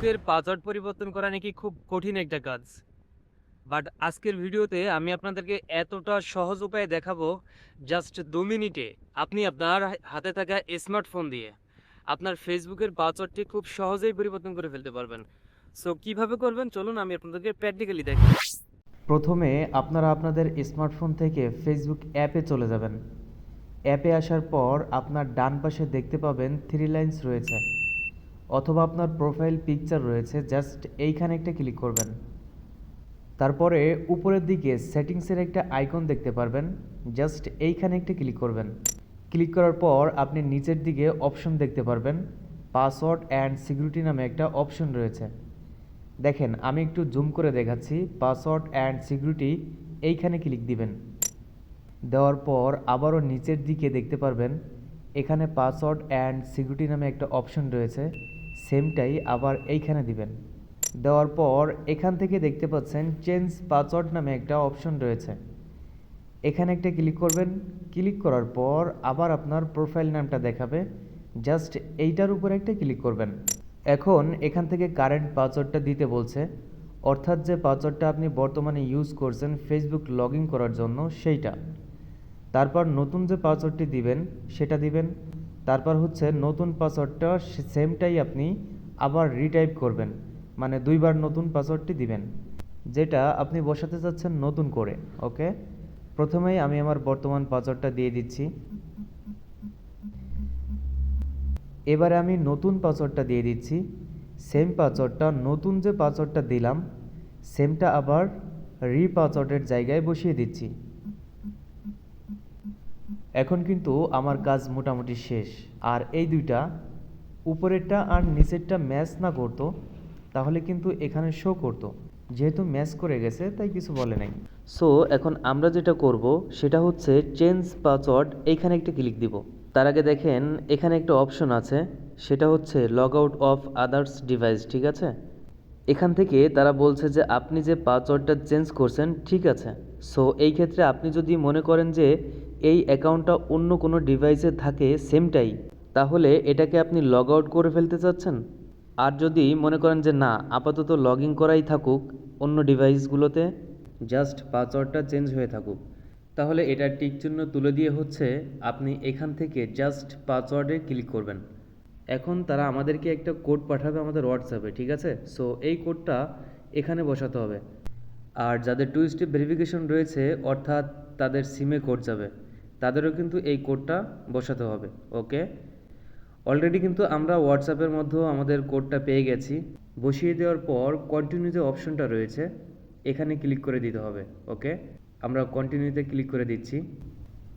ফেসবুকের পাসওয়ার্ড পরিবর্তন করা নাকি খুব কঠিন একটা কাজ। বাট আজকের ভিডিওতে আমি আপনাদেরকে এতটা সহজ উপায়ে দেখাবো জাস্ট দু মিনিটে আপনি আপনার হাতে থাকা স্মার্টফোন দিয়ে আপনার ফেসবুকের পাসওয়ার্ডটি খুব সহজেই পরিবর্তন করে ফেলতে পারবেন। সো কীভাবে করবেন? চলুন, আমি আপনাদেরকে প্র্যাকটিক্যালি দেখাই। প্রথমে আপনারা আপনাদের স্মার্টফোন থেকে ফেসবুক অ্যাপে চলে যাবেন। অ্যাপে আসার পর আপনার ডান পাশে দেখতে পাবেন থ্রি লাইন্স রয়েছে। অথবা আপনার প্রোফাইল পিকচার রয়েছে জাস্ট এইখানে একটা ক্লিক করবেন। তারপরে উপরের দিকে সেটিংসের একটা আইকন দেখতে পারবেন জাস্ট এইখানে একটা ক্লিক করবেন। ক্লিক করার পর আপনি নিচের দিকে অপশন দেখতে পারবেন পাসওয়ার্ড অ্যান্ড সিকিউরিটি নামে একটা অপশন রয়েছে। দেখেন, আমি একটু জুম করে দেখাচ্ছি পাসওয়ার্ড অ্যান্ড সিকিউরিটি এইখানে ক্লিক দিবেন। দেওয়ার পর আবারও নিচের দিকে দেখতে পারবেন, এখানে পাসওয়ার্ড অ্যান্ড সিকিউরিটি নামে একটা অপশন রয়েছে। সেমটাই আবার এইখানে দিবেন। দেওয়ার পর এখান থেকে দেখতে পাচ্ছেন চেঞ্জ পাসওয়ার্ড নামে একটা অপশন রয়েছে। এখানে একটা ক্লিক করবেন। ক্লিক করার পর আবার আপনার প্রোফাইল নামটা দেখাবে। জাস্ট এইটার উপর একটা ক্লিক করবেন। এখন এখান থেকে কারেন্ট পাসওয়ার্ডটা দিতে বলছে। অর্থাৎ যে পাসওয়ার্ডটা আপনি বর্তমানে ইউজ করছেন ফেসবুক লগ করার জন্য সেইটা। তারপর নতুন যে পাসওয়ার্ডটি দিবেন, সেটা দিবেন। তারপর হচ্ছে নতুন পাসওয়ার্ডটা সেমটাই আপনি আবার রিটাইপ করবেন মানে দুইবার নতুন পাসওয়ার্ডটি দিবেন, যেটা আপনি বসাতে চাচ্ছেন নতুন করে, ওকে? প্রথমেই আমি আমার বর্তমান পাসওয়ার্ডটা দিয়ে দিচ্ছি। এবারে আমি নতুন পাসওয়ার্ডটা দিয়ে দিচ্ছি। সেম পাসওয়ার্ডটা, নতুন যে পাসওয়ার্ডটা দিলাম, সেমটা আবার রি পাসওয়ার্ডের জায়গায় বসিয়ে দিচ্ছি। এখন কিন্তু আমার কাজ মোটামুটি শেষ। আর এই দুইটা, উপরেরটা আর নিচেরটা ম্যাচ না করতো, তাহলে কিন্তু এখানে শো করতো। যেহেতু ম্যাচ করে গেছে, তাই কিছু বলে নাই। সো এখন আমরা যেটা করব, সেটা হচ্ছে চেঞ্জ পাসওয়ার্ড এইখানে একটা ক্লিক দিব। তার আগে দেখেন, এখানে একটা অপশন আছে, সেটা হচ্ছে log out of others device ঠিক আছে? এখান থেকে তারা বলছে যে আপনি যে পাসওয়ার্ডটা চেঞ্জ করছেন, ঠিক আছে। সো এই ক্ষেত্রে আপনি যদি মনে করেন যে এই অ্যাকাউন্টটা অন্য কোনো ডিভাইসে থাকে সেমটাই। তাহলে এটাকে আপনি লগ আউট করে ফেলতে চাচ্ছেন? আর যদি মনে করেন যে না, আপাতত লগ ইন করাই থাকুক অন্য ডিভাইসগুলোতে, জাস্ট পাসওয়ার্ডটা চেঞ্জ হয়ে থাকুক। তাহলে এটার টিক চিহ্ন তুলে দিয়ে হচ্ছে আপনি এখান থেকে জাস্ট পাসওয়ার্ডে ক্লিক করবেন। এখন তারা আমাদেরকে একটা কোড পাঠাবে আমাদের হোয়াটসঅ্যাপে ঠিক আছে? সো এই কোডটা এখানে বসাতে হবে। আর যাদের টু স্টেপ ভেরিফিকেশন রয়েছে, অর্থাৎ তাদের সিমে কোড যাবে। তাদেরও কিন্তু এই কোডটা বসাতে হবে ওকে অলরেডি কিন্তু আমরা হোয়াটসঅ্যাপের মধ্যেও আমাদের কোডটা পেয়ে গেছি। বসিয়ে দেওয়ার পর কন্টিনিউ যে অপশনটা রয়েছে, এখানে ক্লিক করে দিতে হবে ওকে আমরা কন্টিনিউতে ক্লিক করে দিচ্ছি।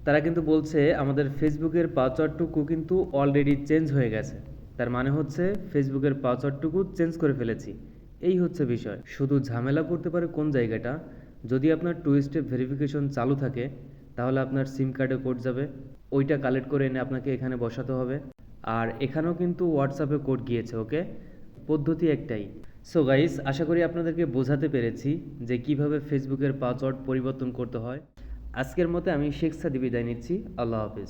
তারা কিন্তু বলছে আমাদের ফেসবুকের পাসওয়ার্ডটুকু কিন্তু অলরেডি চেঞ্জ হয়ে গেছে। তার মানে হচ্ছে ফেসবুকের পাসওয়ার্ডটুকু চেঞ্জ করে ফেলেছি। এই হচ্ছে বিষয়। শুধু ঝামেলা করতে পারে কোন জায়গাটা? যদি আপনার টু স্টেপ ভেরিফিকেশন চালু থাকে তাহলে আপনার সিম কার্ডে কোড যাবে। ওইটা কালেক্ট করে এনে আপনাকে এখানে বসাতে হবে। আর এখানেও কিন্তু হোয়াটসঅ্যাপে কোড গিয়েছে ওকে পদ্ধতি একটাই। সো গাইস আশা করি আপনাদেরকে বোঝাতে পেরেছি যে কীভাবে ফেসবুকের পাসওয়ার্ড পরিবর্তন করতে হয়। আজকের মতে আমি শেখ সাদি বিদায় নিচ্ছি। আল্লাহ হাফিজ।